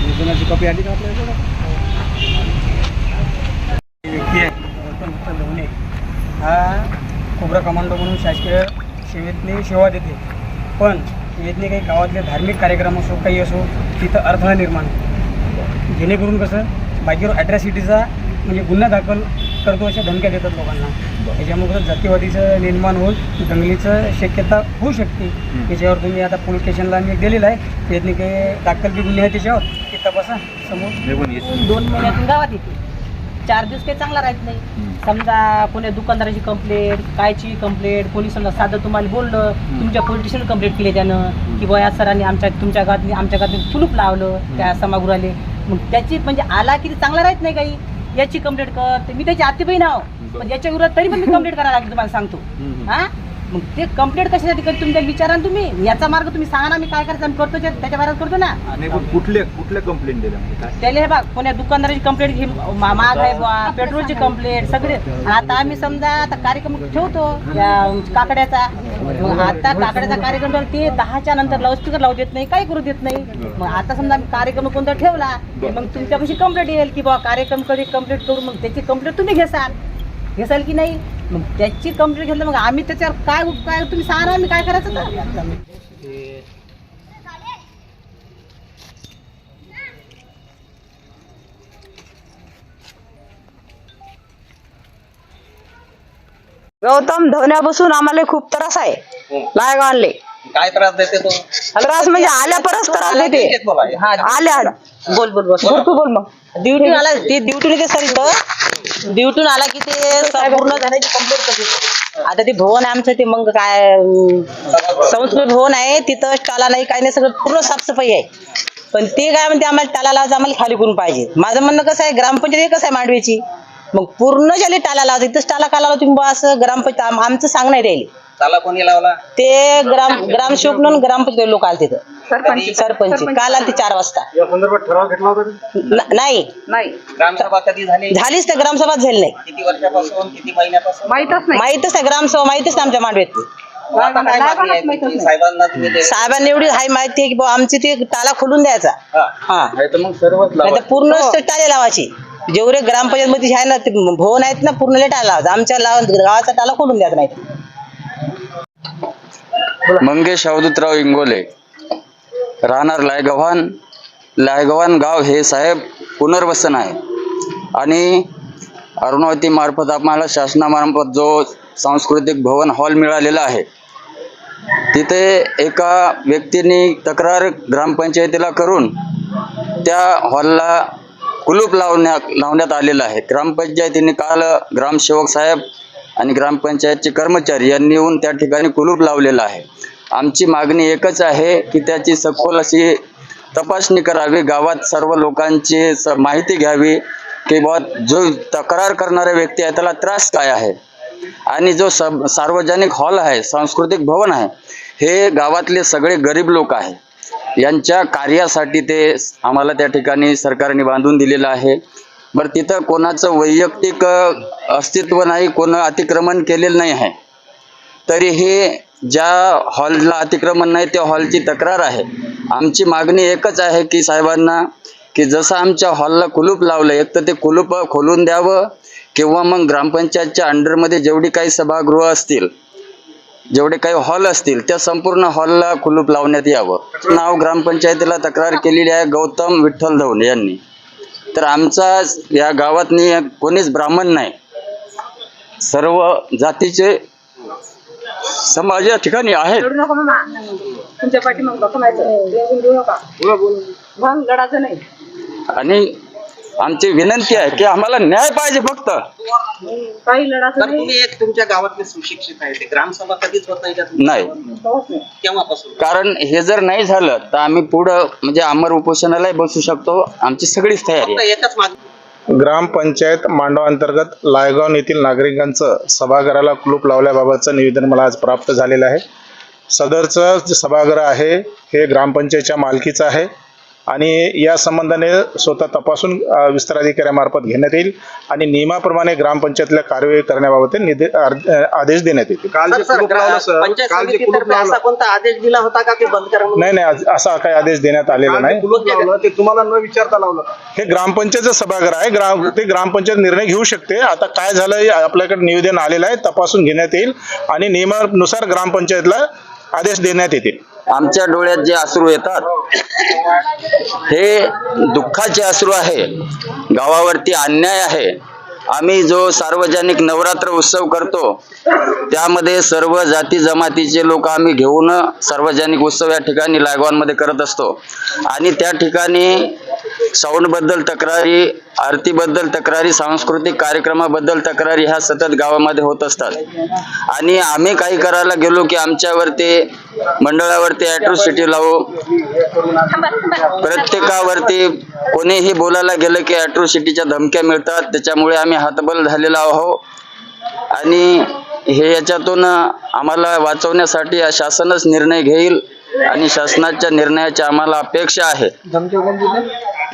निवेदनाची copy आली का आपल्याकडे? व्यक्ती आहे. गौतम विठ्ठल हा कोबरा कमांडो म्हणून शासकीय सेवेतने सेवा देते. पण सेवेतले काही गावातले धार्मिक कार्यक्रम असो काही असो तिथं अडथळा निर्माण जेणेकरून कसं बाकीवर ॲट्रॅसिटीचा म्हणजे गुन्हा दाखल करतो अशा धमक्या देतात लोकांना. त्याच्यामुळे कसं जातीवादीचं निर्माण होऊन दंगलीचं शक्यता होऊ शकते. त्याच्यावर तुम्ही आता पोलीस स्टेशनला मी दिलेलं आहे. त्यातनी काही दाखल बी गुन्हे आहे त्याच्यावर. ते तपासा. समोर दोन महिन्यातून गावात येते चार दिवस काही चांगला राहत नाही. समजा कोणी दुकानदाराची कंप्लेंट कायची कंप्लेंट कोणी समजा साधं तुम्हाला बोललं तुमच्या पोलिटिशियन कंप्लेंट केली त्यानं की या सरांनी आमच्या तुमच्या गावात आमच्या गावात कुलूप लावलं त्या सभागृहाले मग त्याची म्हणजे आला की ते चांगला राहत नाही काही. याची कंप्लेंट कर मी त्याची आती बहीण आहो पण याच्या विरोधात तरी पण मी कंप्लेंट करायला लागली तुम्हाला सांगतो. हा? मग ते कंप्लेंट कशासाठी करतो तुम्ही त्याला विचारा ना तुम्ही. याचा मार्ग तुम्ही सांगा ना मी काय करायचं आम्ही करतो त्या- त्याच्या बाहेर करतो ना. मग कुठले कुठल्या कंप्लेंट दिल्या म्हणजे काय? त्याला हे बघ कोण्या दुकानदाराची कंप्लेंट घे मा- महाग आहे बुवा पेट्रोलची कंप्लेंट सगळे. आता आम्ही समजा आता कार्यक्रम ठेवतो या काकड्याचा. मग आता काकड्याचा कार्यक्रम ठेवला, ते दहाच्या नंतर लाऊडस्पीकर लावू देत नाही काही करू देत नाही. मग आता समजा आम्ही कार्यक्रम कोणता ठेवला मग तुमच्यापाशी कंप्लेंट येईल की बुवा कार्यक्रम कधी कंप्लीट करू मग त्याची कंप्लेंट तुम्ही घेसाल. घेसाल की नाही? मग त्याची कंप्लेंट घेतलं मग आम्ही त्याच्यावर काय काय तुम्ही सांगा आम्ही काय करायचं तर? गौतम धवण्यापासून आम्हाला खूप त्रास आहे. आणले. काय त्रास देते तो? त्रास म्हणजे आल्या परत त्रास देते. आल्या बोल बोल बोल. तू बोल मग. ड्युटी आला ते ड्युटी ते सर इथं ड्युटीन आला की ते पूर्ण झाल्याची कंप्लेंट करते. आता ते भवन आहे आमचं ते मग काय संस्कृत भवन आहे तिथं टाला नाही काही नाही सगळं पूर्ण साफसफाई आहे. पण ते काय म्हणते आम्हाला टाला लावायचं आम्हाला खाली करून पाहिजे. माझं म्हणणं कसं आहे ग्रामपंचायत कसं आहे मांडवीची मग पूर्ण ज्याला टाला लावायचं इथंच टाला का लावा तुम्ही असं ग्रामपंचायत आम- आमचं सांग नाही राहिले त्याला कोणी लावला? ते ग्राम ग्रामसेवक म्हणून ग्रामपंचायत लोक आले तिथं. सरपंच. काल आले ते चार वाजता. या संदर्भात ठराव घेतला होता का? न- नाही. ग्रामसभा कधी झाली? झालीच त्या ग्रामसभाच झाली नाही. किती वर्षापासून किती महिन्यापासून? माहितच नाही. ग्रामसभा माहितच नाही आमच्या मांडव्यात आता काय मागणी आहे तुमची? साहेबांना तुम्ही ते- साहेबांनी एवढी हाय माहिती आहे की बुवा आमची ते टाला खोलून द्यायचा. हा. हा. नाही तर मग सर्वच नाही तर पूर्ण टाळे लावायची. जेवढे ग्रामपंचायत मध्ये आहे ना ते भवन आहेत ना पूर्ण टाळा लावायचा. आमच्या लाव गावाचा टाला खोलून द्यायचा नाही मंगेश अवधूतराव इंगोले. राहणार लायगव्हाण लायगव्हाण गाव हे साहेब पुनर्वसन आहे. आणि अरुणावती मार्फत आम्हाला शासनामार्फत जो सांस्कृतिक भवन हॉल मिळालेला आहे तिथे एका व्यक्तीने तक्रार ग्रामपंचायतीला करून त्या हॉलला कुलूप लावण्यात लावण्यात आलेलं आहे. ग्रामपंचायतीने काल ग्रामसेवक साहेब आणि ग्रामपंचायतचे कर्मचारी यांनी येऊन त्या ठिकाणी कुलूप लावलेला आहे. आमची मागणी एकच आहे की त्याची सखोल अशी तपासणी करावी. गावात सर्व लोकांची स माहिती घ्यावी की बुवा जो तक्रार करणारा व्यक्ती आहे त्याला त्रास काय आहे? आणि जो सब सार्वजनिक हॉल आहे सांस्कृतिक भवन आहे हे गावातले सगळे गरीब लोक आहे. यांच्या कार्यासाठी ते आम्हाला त्या ठिकाणी सरकारने बांधून दिलेलं आहे. बरं तिथं कोणाचं वैयक्तिक अस्तित्व नाही कोण अतिक्रमण केलेलं नाही आहे. तरीही ज्या हॉलला अतिक्रमण नाही त्या हॉलची तक्रार आहे. आमची मागणी एकच आहे की साहेबांना की जसं आमच्या हॉलला कुलूप लावलं एक तर ते कुलूप खोलून द्यावं किंवा मग ग्रामपंचायतच्या अंडरमध्ये जेवढी काही सभागृह असतील जेवढे काही हॉल असतील त्या संपूर्ण हॉलला कुलूप लावण्यात यावं. नाव ग्रामपंचायतीला तक्रार केलेली आहे गौतम विठ्ठल धवन यांनी. तर आमचा या गावातनी कोणीच ब्राह्मण नाही. सर्व जातीचे समाज या ठिकाणी आहेत. नाही. आणि आमची विनंती आहे की आम्हाला न्याय पाहिजे फक्त. काही तर तुम्ही एक तुमच्या गावातले सुशिक्षित आहे ते ग्रामसभा कधीच होत नाही का तुमची? नाही. केव्हापासून? कारण हे जर नाही झालं तर आम्ही पुढं म्हणजे अमर उपोषणालाही बसू शकतो. आमची सगळीच तयारी फक्त आहे. एकच मागणी. ग्रामपंचायत मांडव अंतर्गत लायगाव येथील नागरिकांचं सभागृहाला कुलूप लावल्याबाबतचं निवेदन मला आज प्राप्त झालेलं आहे. सदरचं जे सभागृह आहे हे ग्रामपंचायतच्या मालकीचं आहे. आणि या संबंधाने स्वतः तपासून अ, विस्तार अधिकाऱ्यामार्फत घेण्यात येईल आणि नियमाप्रमाणे ग्रामपंचायतला कार्यवाही करण्याबाबत आदेश देण्यात येतील. आदेश दिला होता का? नाही नाही असा काही आदेश देण्यात आलेला नाही. तुम्हाला न विचारता लावलं हे ग्रामपंचायतचं सभागृह आहे. ग्राम ते ग्रामपंचायत निर्णय घेऊ शकते. आता काय झालं हे आपल्याकडे निवेदन आलेलं आहे तपासून घेण्यात येईल आणि नियमानुसार ग्रामपंचायतला आदेश देण्यात येतील. आमच्या डोळ्यात जे अश्रू येतात हे दुःखाचे अश्रू आहे. गावावरती अन्याय आहे. आम्ही जो सार्वजनिक नवरात्र उत्सव करतो त्यामध्ये सर्व जाती जमातीचे लोक आम्ही घेऊन सार्वजनिक उत्सव या ठिकाणी लागवांमध्ये करत असतो. आणि त्या ठिकाणी साऊंडबद्दल तक्रारी आरतीबद्दल तक्रारी सांस्कृतिक कार्यक्रमाबद्दल तक्रारी ह्या सतत गावामध्ये होत असतात. आणि आम्ही काही करायला गेलो की आमच्यावरती मंडळावरती ॲट्रोसिटी लावू. प्रत्येकावरती कोणीही बोलायला गेलं की ॲट्रोसिटीच्या धमक्या मिळतात त्याच्यामुळे आम्ही हातबल झालेलो आहोत. आणि हे याच्यातून आम्हाला वाचवण्यासाठी शासनच निर्णय घेईल आणि शासनाच्या निर्णयाची आम्हाला अपेक्षा आहे.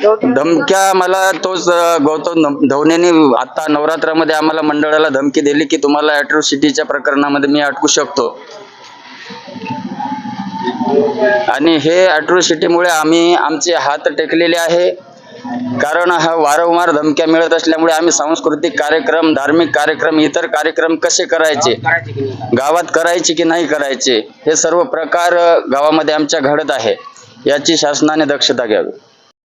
धमक्या मला तोच गौतम धम- धवनेने आता नवरात्रामध्ये आम्हाला मंडळाला धमकी दिली की तुम्हाला ॲट्रोसिटीच्या प्रकरणामध्ये मी अटकू शकतो. आणि हे अॅट्रोसिटीमुळे आम्ही आमचे हात टेकलेले आहे. कारण हा वारंवार धमक्या मिळत असल्यामुळे आम्ही सांस्कृतिक कार्यक्रम धार्मिक कार्यक्रम इतर कार्यक्रम कसे करायचे? गावात करायचे की नाही करायचे? हे सर्व प्रकार गावामध्ये आमच्या घडत आहे. याची शासनाने दक्षता घ्यावी.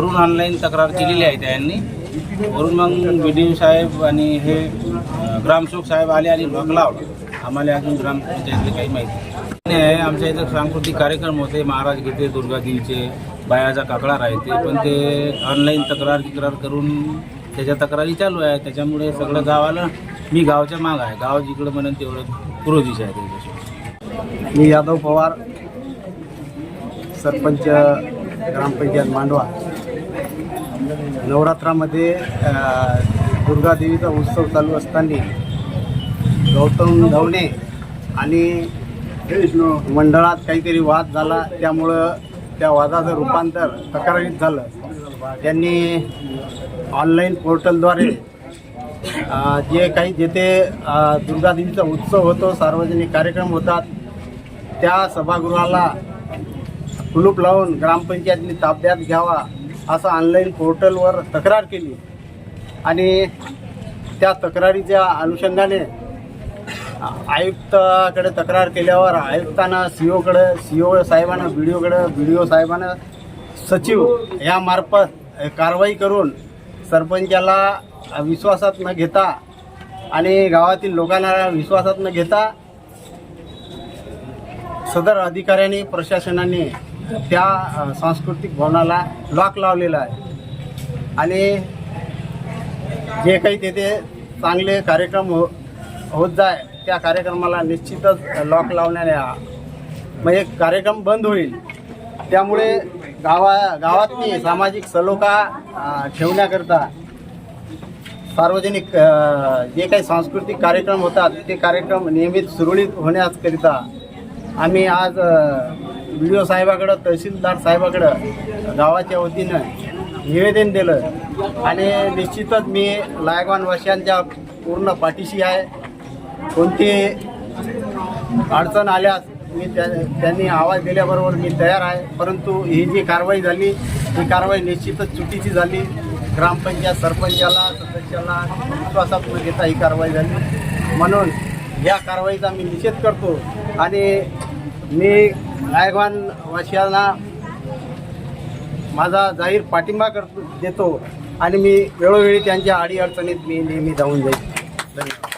वरून ऑनलाईन तक्रार केलेली आहे त्यांनी. वरून मग बी डी साहेब आणि हे ग्रामसेवक साहेब आले आणि लॉक लावला. आम्हाला अजून ग्रामपंचायतले काही माहिती नाही. आहे आमच्या इथं सांस्कृतिक कार्यक्रम होते. महाराज घेते दुर्गादेवीचे बायाचा काकडा राहते. पण ते ऑनलाईन तक्रार तक्रार करून त्याच्या तक्रारी चालू आहे. त्याच्यामुळे सगळं गावाला मी गावच्या माग आहे. गाव जिकडं म्हणून तेवढं पूर्व आहे त्याच्याशी. मी यादव पवार सरपंच ग्रामपंचायत मांडवा. नवरात्रामध्ये दुर्गादेवीचा उत्सव चालू असताना गौतम धवणे आणि मंडळात काहीतरी वाद झाला. त्यामुळं त्या वादाचं रूपांतर तक्रारीत झालं. त्यांनी ऑनलाईन पोर्टलद्वारे जे काही जेथे दुर्गादेवीचा उत्सव होतो सार्वजनिक कार्यक्रम होतात त्या सभागृहाला कुलूप लावून ग्रामपंचायतनी ताब्यात घ्यावा. असं ऑनलाईन पोर्टलवर तक्रार केली. आणि त्या तक्रारीच्या अनुषंगाने आयुक्ताकडे तक्रार केल्यावर आयुक्तांना सी ओकडे सी ओ साहेबांना बी डी ओकडे बी डी ओ साहेबांना सचिव यामार्फत कारवाई करून सरपंचाला विश्वासात न घेता आणि गावातील लोकांना विश्वासात न घेता सदर अधिकाऱ्यांनी प्रशासनाने त्या सांस्कृतिक भवनाला लॉक लावलेला आहे. आणि जे काही तेथे चांगले कार्यक्रम हो होत जाय त्या कार्यक्रमाला निश्चितच लॉक लावण्याने म्हणजे कार्यक्रम बंद होईल. त्यामुळे गावा गावातनी सामाजिक सलोखा ठेवण्याकरता सार्वजनिक जे काही सांस्कृतिक कार्यक्रम होतात ते कार्यक्रम नियमित सुरळीत होण्याकरिता आम्ही आज बी ओ साहेबाकडं तहसीलदार साहेबाकडं गावाच्या वतीनं निवेदन दिलं. आणि निश्चितच मी लायगवान वर्षांच्या पूर्ण पाठीशी आहे. कोणती अडचण आल्यास मी त्या त्यांनी आवाज दिल्याबरोबर मी तयार आहे. परंतु ही जी कारवाई झाली ही कारवाई निश्चितच चुकीची झाली. ग्रामपंचायत सरपंचाला सदस्याला विश्वासात न घेता ही कारवाई झाली. म्हणून या कारवाईचा मी निषेध करतो. आणि मी रायगवान वासियांना माझा जाहीर पाठिंबा करतो देतो आणि मी वेळोवेळी त्यांच्या अडीअडचणीत मी नेहमी जाऊन जाईल धन्यवाद.